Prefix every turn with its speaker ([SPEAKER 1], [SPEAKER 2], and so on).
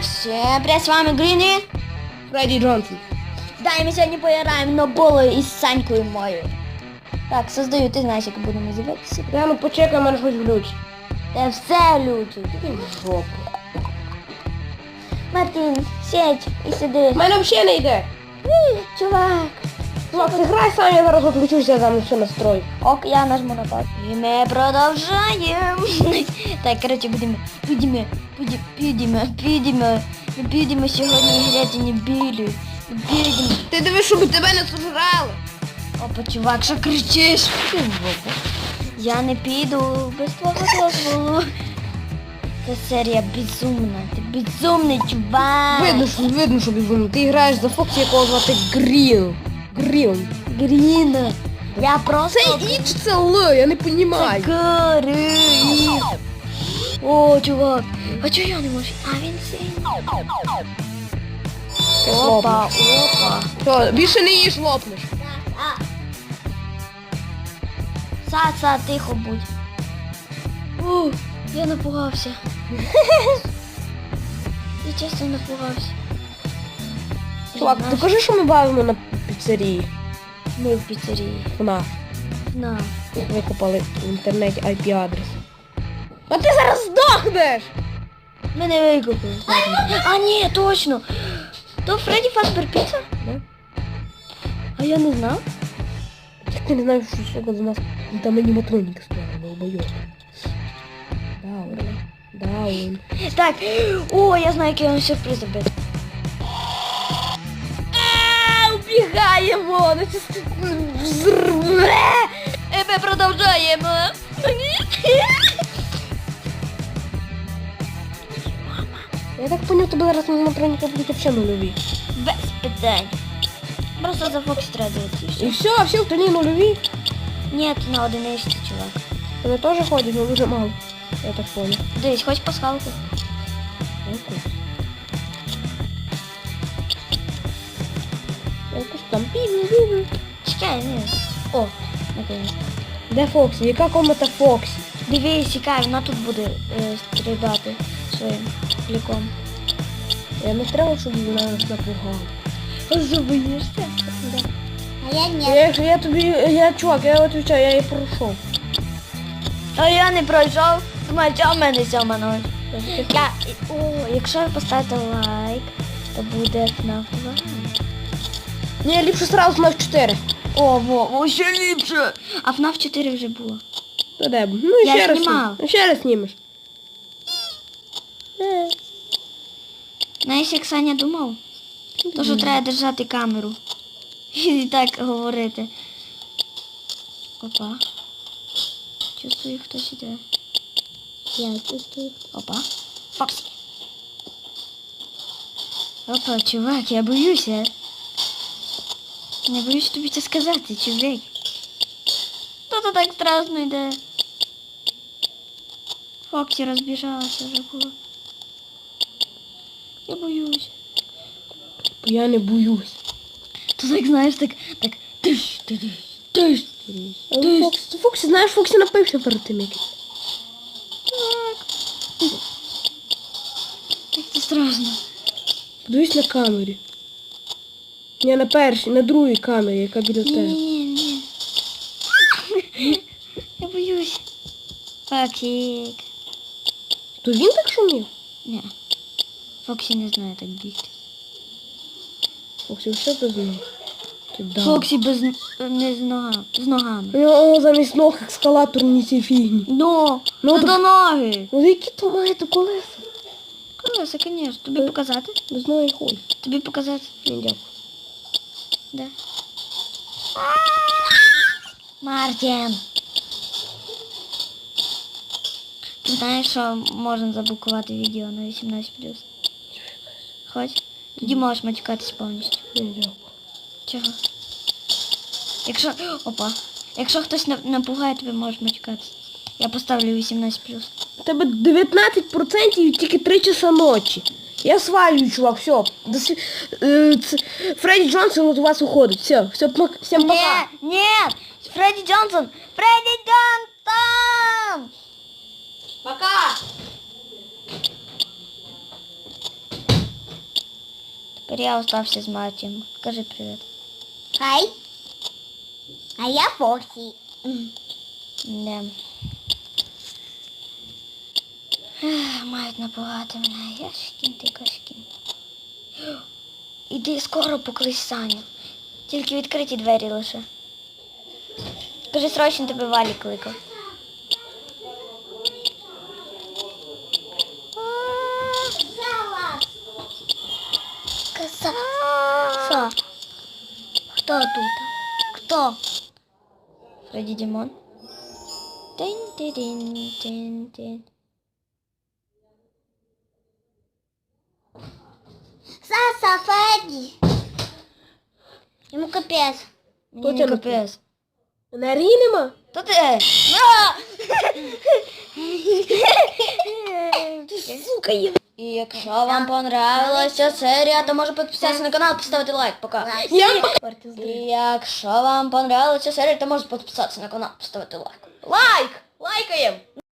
[SPEAKER 1] всем привет, с вами Грини.
[SPEAKER 2] Фредди Джонсон.
[SPEAKER 1] Да, и мы сегодня поиграем на боло із Санькою мою. Так, создаю, ты знаешь, как будем называть називатися.
[SPEAKER 2] Я ну почекай, мене щось влючить.
[SPEAKER 1] Та все лючить.
[SPEAKER 2] Іди в жопу.
[SPEAKER 1] Мартин, сядь і сиди.
[SPEAKER 2] Мене взагалі не йде.
[SPEAKER 1] Ні, Чувак.
[SPEAKER 2] Чувак, ти грай сам, я зараз відключуся, там все настрою.
[SPEAKER 1] Ок, я нажму на паузу. І ми продовжаємо. Так, коротше, будемо, будемо, будемо, підемо, підемо, підемо сьогодні грати не білі. Підемо.
[SPEAKER 2] Ти дивись, щоб тебе не сожрали.
[SPEAKER 1] Опа, чувак, що кричиш? Ти. Я не піду без твого дозволу. Це серія безумна. Ти безумний чувак.
[SPEAKER 2] Видно, що, видно, що безумно. Ти граєш за Фоксі, якого звати Гріл. Гріл.
[SPEAKER 1] Гріна. Я просто...
[SPEAKER 2] Це Іч, це Л, я не розумію.
[SPEAKER 1] Грі. О, чувак. А чого я не можу? А він синій. Опа, опа.
[SPEAKER 2] Що, більше не їж, лопнеш.
[SPEAKER 1] Са, са, тихо будь. У, я напугався. Я чесно напугався.
[SPEAKER 2] Чувак, ти кажи, що ми бавимо на піцерії.
[SPEAKER 1] Ми в піцерії.
[SPEAKER 2] Вона.
[SPEAKER 1] На.
[SPEAKER 2] Викопали в інтернеті IP-адрес. А ти зараз здохнеш!
[SPEAKER 1] Мене викупили. А, ні, точно. То Фредді Фазбер Піца?
[SPEAKER 2] Да.
[SPEAKER 1] А я не знав.
[SPEAKER 2] Як ти не знаєш, що сука до нас там аніматроніки стояли, долбойок. Даун. Даун.
[SPEAKER 1] Так, о, я знаю, який вам сюрприз зробити. А, Убігаємо! на цю Взрве! І ми продовжуємо.
[SPEAKER 2] Я так поняв, тебе зараз аніматроніки будуть взагалі нульові.
[SPEAKER 1] Без питань. Просто за Фоксі треба дивитися.
[SPEAKER 2] І все, всі остальні нульові.
[SPEAKER 1] Ні, ти на одиничці, чувак.
[SPEAKER 2] Вони теж ходять, але дуже мало. Я так поняв.
[SPEAKER 1] Дивись, хоч пасхалку.
[SPEAKER 2] Якось.
[SPEAKER 1] Чекай, ні. О, наконець.
[SPEAKER 2] Де Фоксі? Яка комната Фоксі?
[SPEAKER 1] Дивись, чекай, вона тут буде е, стрибати своїм ліком.
[SPEAKER 2] Я не треба, щоб вона нас напугала.
[SPEAKER 1] Забоїшся? А я ні.
[SPEAKER 2] Я, я тобі, я чувак, я відповідаю, я її пройшов.
[SPEAKER 1] А я не пройшов. Думаю, що в мене сьома ночь. Я, о, якщо ви поставите лайк, то буде 2.
[SPEAKER 2] Ні, ліпше сразу на 4.
[SPEAKER 1] О, во, во, ще ліпше. А FNAF 4 вже було.
[SPEAKER 2] Та де? б? Ну
[SPEAKER 1] Я
[SPEAKER 2] ще раз.
[SPEAKER 1] знімав.
[SPEAKER 2] знім- Ще раз знімеш. Е,
[SPEAKER 1] Знаєш, як Саня думав? То, що треба держати камеру. І так говорити. Опа. Чувствую, хтось іде.
[SPEAKER 2] Я чувствую.
[SPEAKER 1] Опа. Фоксі. Опа, чувак, я боюся. Не боюсь тобі це сказати, чувак. Хто то так страшно йде? Фоксі розбіжалася вже було. Я боюсь.
[SPEAKER 2] Я не боюсь.
[SPEAKER 1] То так знаєш, так, так, тиш, тиш, тиш,
[SPEAKER 2] Але
[SPEAKER 1] Ти-
[SPEAKER 2] Фоксі, Фоксі, знаєш, Фоксі напився перед тим, як.
[SPEAKER 1] Так. Як це страшно.
[SPEAKER 2] Подивись на камері. Ні, на першій, на другій камері, яка біля тебе.
[SPEAKER 1] ні, ні. Я боюсь. Фоксик.
[SPEAKER 2] То він так шумів?
[SPEAKER 1] Ні. Фоксі не знає так бігти.
[SPEAKER 2] Фоксі, все без ног. Ти дав.
[SPEAKER 1] Фоксі без не з нога, з ногами.
[SPEAKER 2] У нього замість ног ескалаторні ці фігні.
[SPEAKER 1] Ну,
[SPEAKER 2] Ну,
[SPEAKER 1] до ноги.
[SPEAKER 2] Ну які то маєте колеса?
[SPEAKER 1] Колеса, звісно. Тобі показати?
[SPEAKER 2] Без ноги хуй.
[SPEAKER 1] Тобі показати?
[SPEAKER 2] Ні, дякую.
[SPEAKER 1] Де? Мартін. Ти знаєш, що можна заблокувати відео на 18+. Хоч? Тоді можеш матюкатись повністю. Чого? Якщо... Опа. Якщо хтось на- напугає, тобі можеш матюкатись. Я поставлю 18+.
[SPEAKER 2] У тебе 19% і тільки 3 часа ночі. Я свалюю, чувак, все. До сві... е, це... Фредді Джонсон от у вас уходить. Все, все, пок- всім пока.
[SPEAKER 1] Ні, ні! Фредді Джонсон! Фредді Джонсон!
[SPEAKER 2] Пока.
[SPEAKER 1] Тепер я остався з Матієм. Кажи привіт.
[SPEAKER 3] Хай. А я Фоксі.
[SPEAKER 1] Не. Мають напугати мене. Я шкін, ти кашкін. Іди скоро поклич Саню. Тільки відкриті двері лише. Кажи срочно тебе Валі кликав.
[SPEAKER 3] Каса.
[SPEAKER 1] Що? Хто тут? Хто? Фредді Дімон. Тин-тин-тин-тин.
[SPEAKER 3] Саса Фредді. Йому капець.
[SPEAKER 1] Мені
[SPEAKER 2] тебе
[SPEAKER 1] капець.
[SPEAKER 2] Енергії нема?
[SPEAKER 1] То ти. А!
[SPEAKER 2] Сука, є.
[SPEAKER 1] І якщо вам понравилася серія, то може підписатися на канал, поставити лайк. Пока.
[SPEAKER 2] Я
[SPEAKER 1] І якщо вам понравилася серія, то може підписатися на канал, поставити лайк. Лайк! Лайкаємо!